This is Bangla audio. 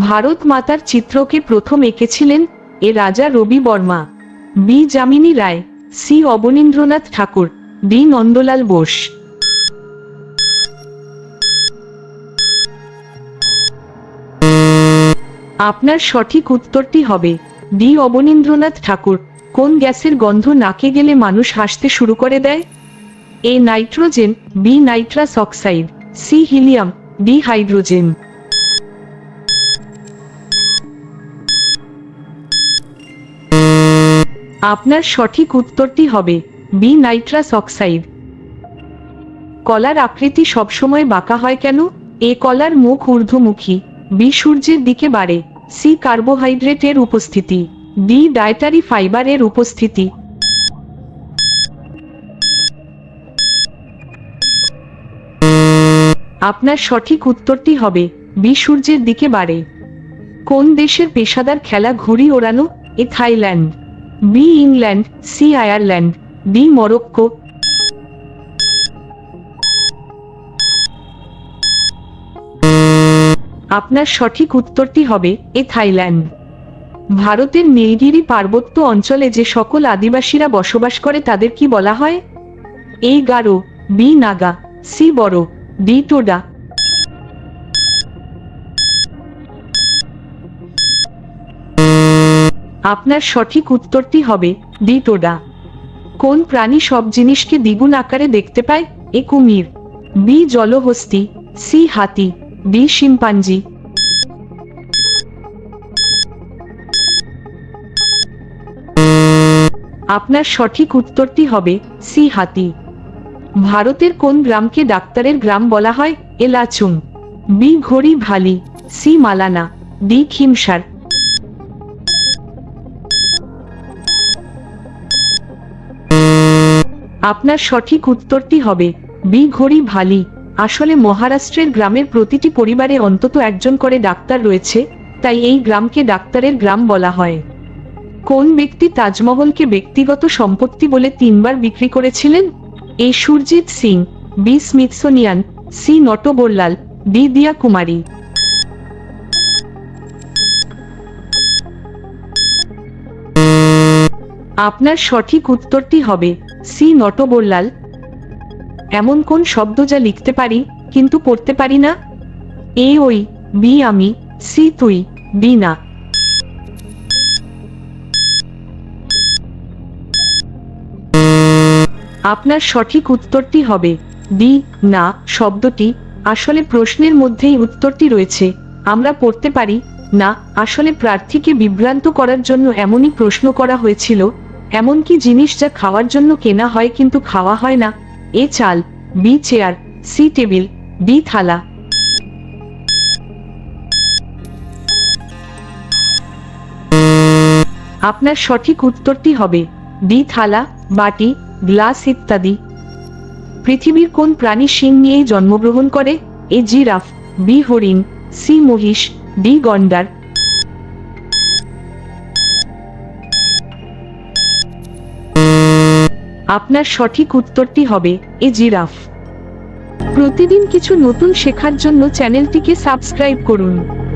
ভারত মাতার চিত্রকে প্রথম এঁকেছিলেন A Raja Ravi Varma. B Jamini Roy, C Abanindranath Tagore, D Nandalal Bose. আপনার সঠিক উত্তরটি হবে, ডি অবনীন্দ্রনাথ ঠাকুর। কোন গ্যাসের গন্ধ নাকে গেলে মানুষ হাসতে শুরু করে দেয়? A nitrogen, B nitrous oxide, C helium, D hydrogen. আপনার সঠিক উত্তরটি হবে বি নাইট্রাস অক্সাইড। কলার আকৃতি সবসময় বাঁকা হয় কেন? এ কলার মুখ ঊর্ধ্বমুখী বি সূর্যের দিকে বাড়ে সি কার্বোহাইড্রেটের উপস্থিতি ডি ডায়েটারি ফাইবারের উপস্থিতি। আপনার সঠিক উত্তরটি হবে বি সূর্যের দিকে বাড়ে। কোন দেশের পেশাদার খেলা ঘুড়ি ওড়ানো? A Thailand. B England, C Ireland, D Morocco. আপনার সঠিক উত্তরটি হবে এ থাইল্যান্ড। ভারতের নীলগিরি পার্বত্য অঞ্চলে যে সকল আদিবাসীরা বসবাস করে তাদের কি বলা হয়? A Garo, B Naga, C Boro, D Toda আপনার সঠিক উত্তরটি হবে ডি টোডা কোন প্রাণী সব জিনিসকে দ্বিগুণ আকারে দেখতে পায়? এ কুমির, বি জলহস্তি, সি হাতি, ডি শিম্পাঞ্জি। আপনার সঠিক উত্তরটি হবে সি হাতি। ভারতের কোন গ্রামকে ডাক্তারের গ্রাম বলা হয়? এলাচুং, বি ঘড়ি ভালি, সি মালানা, ডি খিমসার। আপনার সঠিক উত্তরটি হবে, বি ঘড়ি ভালি। আসলে মহারাষ্ট্রের গ্রামের প্রতিটি পরিবারে অন্তত একজন করে ডাক্তার রয়েছে, তাই এই গ্রামকে ডাক্তারের গ্রাম বলা হয়। কোন ব্যক্তি তাজমহলকে ব্যক্তিগত সম্পত্তি বলে তিনবার বিক্রি করেছিলেন? A Surjit Singh, B Smithsonian, C Natwarlal D Diya Kumari আপনার সঠিক উত্তরটি হবে সি নটবরলাল এমন কোন শব্দ যা লিখতে পারি, কিন্তু পড়তে পারি না? এ ওই, বি আমি, সি তুই বি না। আপনার সঠিক উত্তরটি হবে ডি না শব্দটি। আসলে প্রশ্নের মধ্যেই উত্তরটি রয়েছে। আমরা পড়তে পারি না, আসলে প্রার্থীকে বিভ্রান্ত করার জন্য এমনই প্রশ্ন করা হয়েছিল এমন কি জিনিস যা খাওয়ার জন্য কেনা হয় কিন্তু খাওয়া হয় না, এ চাল, B chair, C table, D থালা। আপনার সঠিক উত্তরটি হবে, ডি থালা, বাটি, গ্লাস ইত্যাদি। পৃথিবীর কোন প্রাণী শিং নিয়েই জন্মগ্রহণ করে? এ জিরাফ, বি হরিণ, সি মহিষ ডি গন্ডার। আপনার সঠিক উত্তরটি হবে এ জিরাফ। প্রতিদিন কিছু নতুন শেখার জন্য চ্যানেলটিকে সাবস্ক্রাইব করুন।